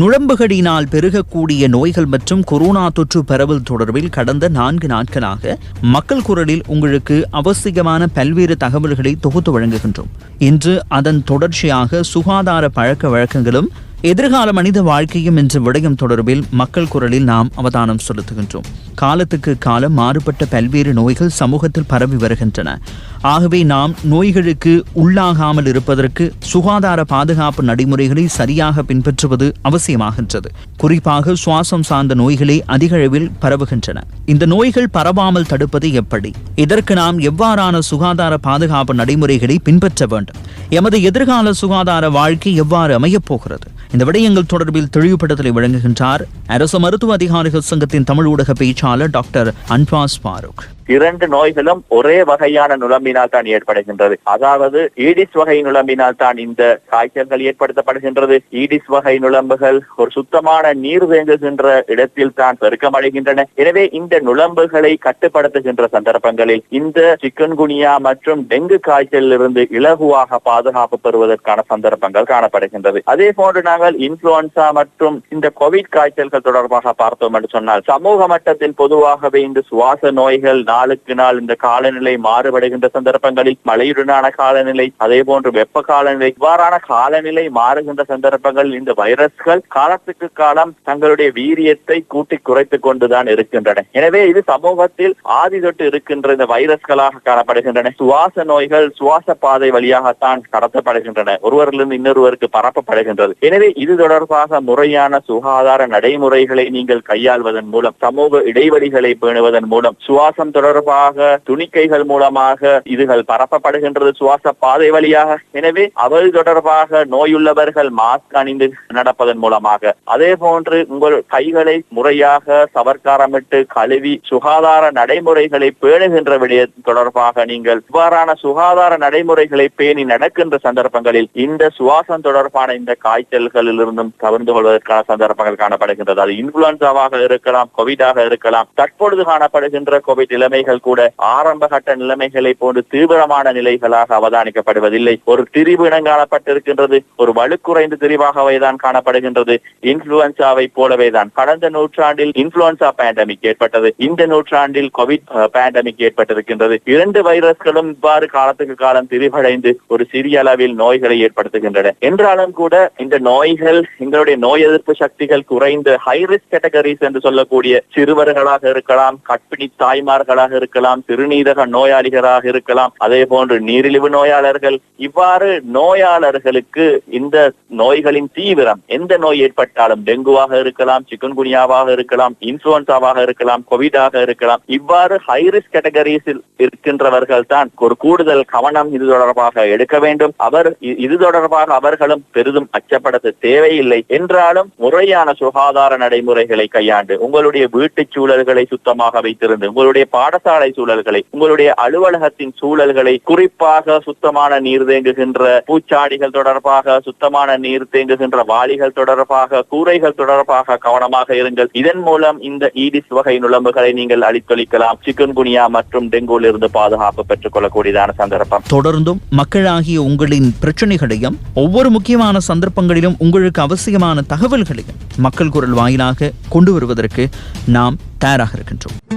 நுழம்புகளினால் பெருகக்கூடிய நோய்கள் மற்றும் கொரோனா தொற்று பரவல் தொடர்பில் கடந்த நான்கு நாட்களாக மக்கள் குரலில் உங்களுக்கு அவசியமான பல்வேறு தகவல்களை தொகுத்து வழங்குகின்றோம். இன்று அதன் தொடர்ச்சியாக சுகாதார பழக்க வழக்கங்களும் எதிர்கால மனித வாழ்க்கையும் என்ற விடயம் தொடர்பில் மக்கள் குரலில் நாம் அவதானம் செலுத்துகின்றோம். காலத்துக்கு காலம் மாறுபட்ட பல்வேறு நோய்கள் சமூகத்தில் பரவி வருகின்றன. ஆகவே நாம் நோய்களுக்கு உள்ளாகாமல் இருப்பதற்கு சுகாதார பாதுகாப்பு நடைமுறைகளை சரியாக பின்பற்றுவது அவசியமாகின்றது. குறிப்பாக சுவாசம் சார்ந்த நோய்களே அதிக அளவில் பரவுகின்றன. இந்த நோய்கள் பரவாமல் தடுப்பது எப்படி? இதற்கு நாம் எவ்வாறான சுகாதார பாதுகாப்பு நடைமுறைகளை பின்பற்ற வேண்டும்? எமது எதிர்கால சுகாதார வாழ்க்கை எவ்வாறு அமையப் போகிறது? இந்த விடயங்கள் தொடர்பில் தெளிவுபடுத்தலை வழங்குகின்றார் அரசு மருத்துவ அதிகாரிகள் சங்கத்தின் தமிழ் ஊடக பேச்சாளர் டாக்டர் அன்பாஸ் ஃபாரூக் இரண்டு நோய்களும் ஒரே வகையான நுழம்பினால் தான் ஏற்படுகின்றது. அதாவது ஈடிஸ் வகை நுழம்பினால் தான் இந்த காய்ச்சல்கள் ஏற்படுத்தப்படுகின்றது. ஈடிஸ் வகை நுழம்புகள் ஒரு சுத்தமான நீர் தேங்குகின்ற இடத்தில் தான் பெருக்கமடைகின்றன. எனவே இந்த நுழம்புகளை கட்டுப்படுத்துகின்ற சந்தர்ப்பங்களில் இந்த சிக்கன்குனியா மற்றும் டெங்கு காய்ச்சலில் இருந்து இலகுவாக பாதுகாப்பு பெறுவதற்கான சந்தர்ப்பங்கள் காணப்படுகின்றது. அதே போன்று நாங்கள் இன்ஃபுளுன்சா மற்றும் இந்த கோவிட் காய்ச்சல்கள் தொடர்பாக பார்த்தோம் என்று சொன்னால் சமூக மட்டத்தில் பொதுவாகவே இந்த சுவாச நோய்கள் நாளுக்கு நாள் இந்த காலநிலை மாறுபடுகின்ற சந்தர்ப்பங்களில் மழையுடனான காலநிலை அதே போன்று வெப்ப காலநிலை இவ்வாறான காலநிலை மாறுகின்ற சந்தர்ப்பங்களில் இந்த வைரஸ்கள் காலத்துக்கு காலம் தங்களுடைய வீரியத்தை கூட்டி குறைத்துக் கொண்டுதான் இருக்கின்றன. எனவே இது சமூகத்தில் ஆதி தொட்டு இருக்கின்ற இந்த வைரஸ்களாக காணப்படுகின்றன. சுவாச நோய்கள் சுவாச பாதை வழியாகத்தான் கடத்தப்படுகின்றன. ஒருவரிலிருந்து இன்னொருவருக்கு பரப்பப்படுகின்றது. எனவே இது தொடர்பாக முறையான சுகாதார நடைமுறைகளை நீங்கள் கையாள்வதன் மூலம் சமூக இடைவெளிகளை பேணுவதன் மூலம் சுவாசம் தொடர்பாக துணிக்கைகள் மூலமாக இதுகள் பரப்பப்படுகின்றது சுவாச பாதை வழியாக. எனவே அவர் தொடர்பாக நோயுள்ளவர்கள் மாஸ்க் அணிந்து நடப்பதன் மூலமாக. அதே போன்று உங்கள் கைகளை முறையாக சவர்க்காரமிட்டு கழுவி சுகாதார நடைமுறைகளை பேணுகின்ற விடய தொடர்பாக நீங்கள் இவ்வாறான சுகாதார நடைமுறைகளை பேணி நடக்கின்ற சந்தர்ப்பங்களில் இந்த சுவாசம் தொடர்பான இந்த காய்ச்சல்கள் காய்ச்சல்களில் இருந்தும் தவிர்த்து கொள்வதற்கான சந்தர்ப்பங்கள் காணப்படுகின்றது. அது இன்ஃபுளுன்சாவாக இருக்கலாம் கோவிடாக இருக்கலாம். தற்பொழுது காணப்படுகின்ற கோவிட் நிலைமைகள் கூட ஆரம்ப கட்ட நிலைமைகளை போன்று தீவிரமான நிலைகளாக அவதானிக்கப்படுவதில்லை. ஒரு திரிவு இனம் காணப்பட்டிருக்கின்றது ஒரு வலுக்குறைந்த திரிவாகவே தான் காணப்படுகின்றது. இன்ஃபுளுன்சாவை போலவே தான் கடந்த நூற்றாண்டில் இன்ஃபுளுன்சா பேண்டமிக் ஏற்பட்டது. இந்த நூற்றாண்டில் கோவிட் பேண்டமிக் ஏற்பட்டிருக்கின்றது. இரண்டு வைரஸ்களும் இவ்வாறு காலத்துக்கு காலம் திரிவடைந்து ஒரு சிறிய அளவில் நோய்களை ஏற்படுத்துகின்றன. என்றாலும் கூட இந்த நோய் நோய்கள் எங்களுடைய நோய் எதிர்ப்பு சக்திகள் குறைந்த ஹை ரிஸ்க் கேட்டகரிஸ் என்று சொல்லக்கூடிய சிறுவர்களாக இருக்கலாம் கற்பிணி தாய்மார்களாக இருக்கலாம் சிறுநீரக நோயாளிகளாக இருக்கலாம் அதே போன்று நீரிழிவு நோயாளர்கள். இவ்வாறு நோயாளர்களுக்கு இந்த நோய்களின் தீவிரம் எந்த நோய் ஏற்பட்டாலும் டெங்குவாக இருக்கலாம் சிக்கன்குனியாவாக இருக்கலாம் இன்ஃபுளுன்சாவாக இருக்கலாம் கோவிடாக இருக்கலாம் இவ்வாறு ஹை ரிஸ்க் கேட்டகரிஸில் இருக்கின்றவர்கள் தான் ஒரு கூடுதல் கவனம் இது தொடர்பாக எடுக்க வேண்டும். அவர் இது தொடர்பாக அவர்களும் பெரிதும் அச்சப்பட தேவையில்லை என்றாலும் முறையான சுகாதார நடைமுறைகளை கையாண்டு உங்களுடைய வீட்டு சூழல்களை சுத்தமாக வைத்திருந்து உங்களுடைய பாடசாலை சூழல்களை உங்களுடைய அலுவலகத்தின் சூழல்களை குறிப்பாக சுத்தமான நீர் தேங்குகின்ற பூச்சாடிகள் தொடர்பாக சுத்தமான நீர் தேங்குகின்ற வாளிகள் தொடர்பாக கூரைகள் தொடர்பாக கவனமாக இருங்கள். இதன் மூலம் இந்த ஈடிஸ் வகை நுழம்புகளை நீங்கள் அழித்தொழிக்கலாம் சிக்கன்குனியா மற்றும் டெங்குவில் இருந்து பாதுகாப்பு பெற்றுக் கொள்ளக்கூடியதான சந்தர்ப்பம். தொடர்ந்தும் மக்களாகிய உங்களின் பிரச்சனைகளையும் ஒவ்வொரு முக்கியமான சந்தர்ப்பங்களிலும் உங்களுக்கு அவசியமான தகவல்களையும் மக்கள் குரல் வாயிலாக கொண்டு வருவதற்கு நாம் தயாராக இருக்கின்றோம்.